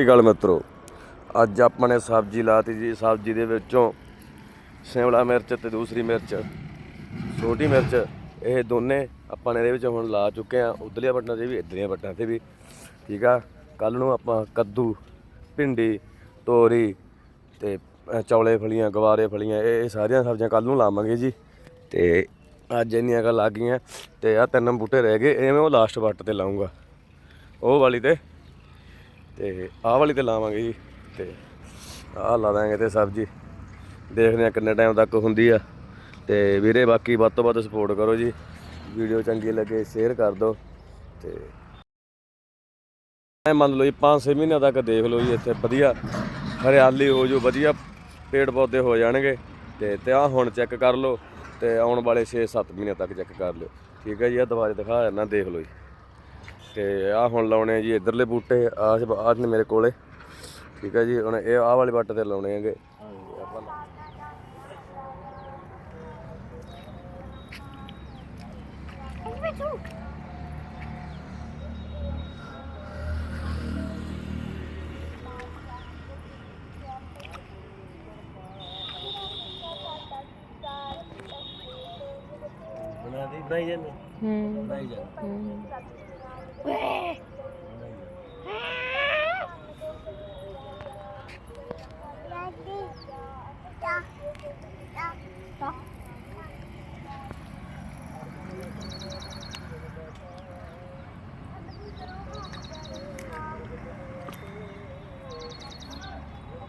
ਸਤਿ ਸ਼੍ਰੀ ਮਿੱਤਰੋ? ਅੱਜ ਆਪਾਂ ਨੇ ਸਬਜ਼ੀ ਲਾਤੀ ਜੀ, ਸਬਜ਼ੀ ਦੇ ਵਿੱਚੋਂ ਸ਼ਿਮਲਾ ਮਿਰਚ ਤੇ ਦੂਸਰੀ ਮਿਰਚ, ਛੋਟੀ ਮਿਰਚ, ਇਹ ਦੋਨੇ ਆਪਾਂ ਨੇ ਇਹਦੇ ਵਿੱਚ ਹੁਣ ਲਾ ਚੁੱਕੇ ਆ ਉਧਰਲੀਆਂ ਵੱਟਾਂ ਤੇ ਵੀ, ਇਧਰਲੀਆਂ ਵੱਟਾਂ ਤੇ ਵੀ, ਠੀਕ ਆ? ਕੱਲ ਨੂੰ ਆਪਾਂ ਕੱਦੂ, ਭਿੰਡੀ, ਤੋਰੀ ਤੇ ਚੌਲੇ ਫਲੀਆਂ, ਗਵਾਰੇ ਫਲੀਆਂ, ਇਹ ਇਹ ਸਾਰੀਆਂ ਸਬਜ਼ੀਆਂ ਕੱਲ ਨੂੰ ਲਾਵਾਂਗੇ ਜੀ। ਤੇ ਅੱਜ ਇੰਨੀਆਂ ਗੱਲ ਆ ਗਈਆਂ ਤੇ ਆ ਤਿੰਨ ਬੂਟੇ ਰਹਿ ਗਏ, ਇਹ ਮੈਂ ਉਹ ਲਾਸਟ ਵੱਟ ਤੇ ਲਾਉਂਗਾ ਉਹ ਵਾਲੀ ਤੇ ਤੇ ਆਹ ਵਾਲੀ ਤੇ ਲਾਵਾਂਗੇ ਜੀ, ਤੇ ਆਹ ਲਾ ਦਾਂਗੇ ਤੇ ਸਬਜ਼ੀ। ਦੇਖਦੇ ਆ ਕਿੰਨੇ ਟਾਈਮ ਤੱਕ ਹੁੰਦੀ ਆ। ਤੇ ਵੀਰੇ, ਬਾਕੀ ਵੱਧ ਤੋਂ ਵੱਧ ਸਪੋਰਟ ਕਰੋ ਜੀ। ਵੀਡੀਓ ਚੰਗੀ ਲੱਗੇ ਸ਼ੇਅਰ ਕਰ ਦਿਓ। ਤੇ ਐ ਮੰਨ ਲਓ ਜੀ 5-6 ਮਹੀਨਿਆਂ ਤੱਕ ਦੇਖ ਲਓ ਜੀ, ਇੱਥੇ ਵਧੀਆ ਹਰਿਆਲੀ ਹੋ ਜੋ ਵਧੀਆ ਪੇੜ ਪੌਦੇ ਹੋ ਜਾਣਗੇ। ਤੇ ਤੇ ਆ ਹੁਣ ਚੈੱਕ ਕਰ ਲਓ, ਤੇ ਆਉਣ ਵਾਲੇ 6-7 ਮਹੀਨਿਆਂ ਤੱਕ ਚੈੱਕ ਕਰ ਲਿਓ। ਠੀਕ ਹੈ ਜੀ ਆ ਦੁਬਾਰੇ ਦਿਖਾ ਦਿੰਦਾ, ਦੇਖ ਲਓ ਜੀ। ਤੇ ਆ ਹੁਣ ਲਾਉਣੇ ਆ ਜੀ ਇਧਰਲੇ ਬੂਟੇ ਆ ਆਹ ਨੇ ਮੇਰੇ ਕੋਲੇ। ਠੀਕ ਹੈ ਜੀ ਹੁਣ ਇਹ ਆਹ ਵਾਲੇ ਵੱਟ ਤੇ ਲਾਉਣੇ ਹੈਗੇ। ਆਪਾਂ ਬਣਾ ਦੇ ਬਣਾਈ ਜਾਂਦੇ? ਹੂੰ। ਬਣਾਈ ਜਾਂਦੇ। ਹੂੰ।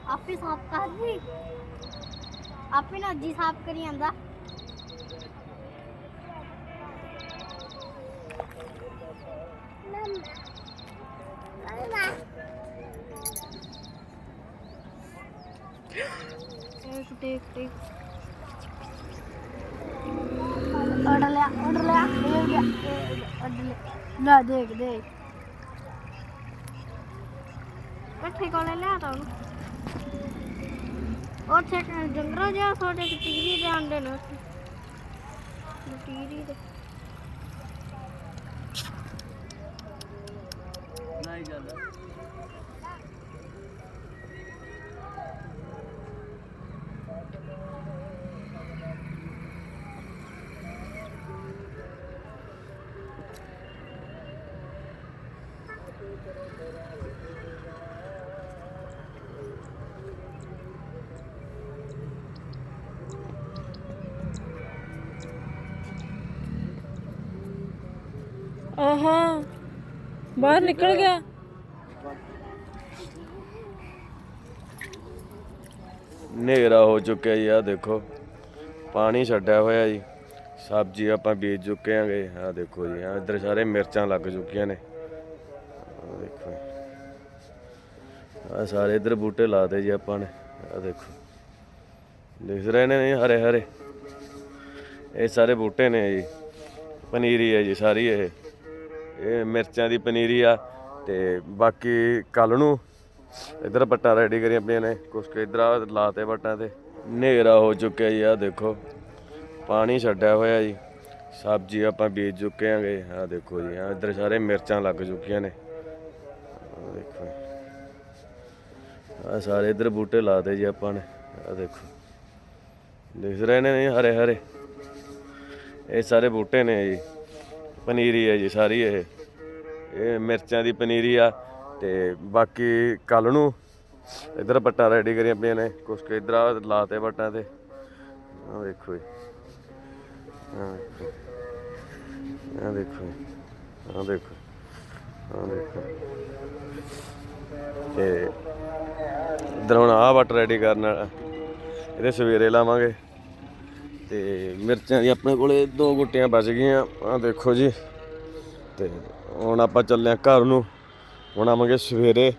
ਆਪੇ ਸਾਫ਼ ਕਰ ਦੀ ਆਪੇ ਨਾ ਜੀ ਸਾਫ਼ ਕਰੀ ਜਾਂਦਾ। ਇੱਕ ਟੇਕ ਟੇਕ ਅੜ ਲਿਆ ਅੜ ਲਿਆ ਇਹ ਗਿਆ ਅੜ ਲਿਆ ਨਾ ਦੇਖ ਦੇਖ ਪੱਠੇ ਕੋਲੇ ਲਿਆ ਤਾ ਉਹਨੂੰ ਉੱਥੇ ਜੰਗਰਾ ਜਿਹਾ ਤੁਹਾਡੇ ਟੀਰੀ ਦੇ ਆਂਡੇ ਨੇ ਟੀਰੀ ਦੇ ਆਹਾ, ਬਾਹਰ ਨਿਕਲ ਗਿਆ। ਹਨੇਰਾ ਹੋ ਚੁੱਕਿਆ ਜੀ ਆ ਦੇਖੋ। ਪਾਣੀ ਛੱਡਿਆ ਹੋਇਆ ਜੀ। ਸਬਜ਼ੀ ਆਪਾਂ ਬੀਜ ਚੁੱਕੇ ਆਂਗੇ ਆ ਦੇਖੋ ਜੀ ਆ ਇੱਧਰ ਸਾਰੇ ਮਿਰਚਾਂ ਲੱਗ ਚੁੱਕੀਆਂ ਨੇ। ਆ ਸਾਰੇ ਇੱਧਰ ਬੂਟੇ ਲਾਤੇ ਜੀ ਆਪਾਂ ਨੇ। ਆ ਦੇਖੋ। ਦਿਖ ਰਹੇ ਨੇ ਜੀ ਹਰੇ ਹਰੇ। ਇਹ ਸਾਰੇ ਬੂਟੇ ਨੇ ਜੀ। ਪਨੀਰੀ ਹੈ ਜੀ ਸਾਰੀ ਇਹ। ਇਹ ਮਿਰਚਾਂ ਦੀ ਪਨੀਰੀ ਆ ਤੇ ਬਾਕੀ ਕੱਲ ਨੂੰ ਇਧਰ ਪੱਟਾਂ ਰੈਡੀ ਕਰੀਆਂ ਪਈਆਂ ਨੇ। ਕੁਛ ਕੁ ਇਧਰ ਲਾਤੇ ਪੱਟਾਂ ਤੇ। ਹਨੇਰਾ ਹੋ ਚੁੱਕਿਆ ਜੀ ਆ ਦੇਖੋ। ਪਾਣੀ ਛੱਡਿਆ ਹੋਇਆ ਜੀ। ਸਬਜ਼ੀ ਆਪਾਂ ਬੀਜ ਚੁੱਕੇ ਆਂਗੇ ਆ ਦੇਖੋ ਜੀ ਆ ਇੱਧਰ ਸਾਰੇ ਮਿਰਚਾਂ ਲੱਗ ਚੁੱਕੀਆਂ ਨੇ। ਆ ਦੇਖੋ। ਆ ਸਾਰੇ ਇੱਧਰ ਬੂਟੇ ਲਾਤੇ ਜੀ ਆਪਾਂ ਨੇ। ਆ ਦੇਖੋ। ਦਿਖ ਰਹੇ ਨੇ ਜੀ ਹਰੇ ਹਰੇ। ਇਹ ਸਾਰੇ ਬੂਟੇ ਨੇ ਜੀ। ਪਨੀਰੀ ਹੈ ਜੀ ਸਾਰੀ ਇਹ। ਇਹ ਮਿਰਚਾਂ ਦੀ ਪਨੀਰੀ ਆ ਤੇ ਬਾਕੀ ਕੱਲ ਨੂੰ ਇਧਰ ਪੱਟਾਂ ਰੈਡੀ ਕਰੀਆਂ ਪਈਆਂ ਨੇ। ਕੁਛ ਕੁ ਇਧਰ ਲਾਤੇ ਪੱਟਾਂ ਤੇ। ਆ ਦੇਖੋ ਜੀ। ਆ ਦੇਖੋ ਦੇਖੋ ਜੀ। ਆ ਦੇਖੋ। ਆ ਦੇਖੋ। ਤੇ ਇਧਰ ਹੁਣ ਆਹ ਵੱਟ ਰੈਡੀ ਕਰਨ ਵਾਲਾ। ਇਹਦੇ ਸਵੇਰੇ ਲਾਵਾਂਗੇ। ਤੇ ਮਿਰਚਾਂ ਦੀ ਆਪਣੇ ਕੋਲੇ ਦੋ ਗੁੱਟੀਆਂ ਬਚ ਗਈਆਂ। ਆ ਦੇਖੋ ਜੀ। ਤੇ ਹੁਣ ਆਪਾਂ ਚੱਲੇ ਆ ਘਰ ਨੂੰ। ਹੁਣ ਆਵਾਂਗੇ ਸਵੇਰੇ।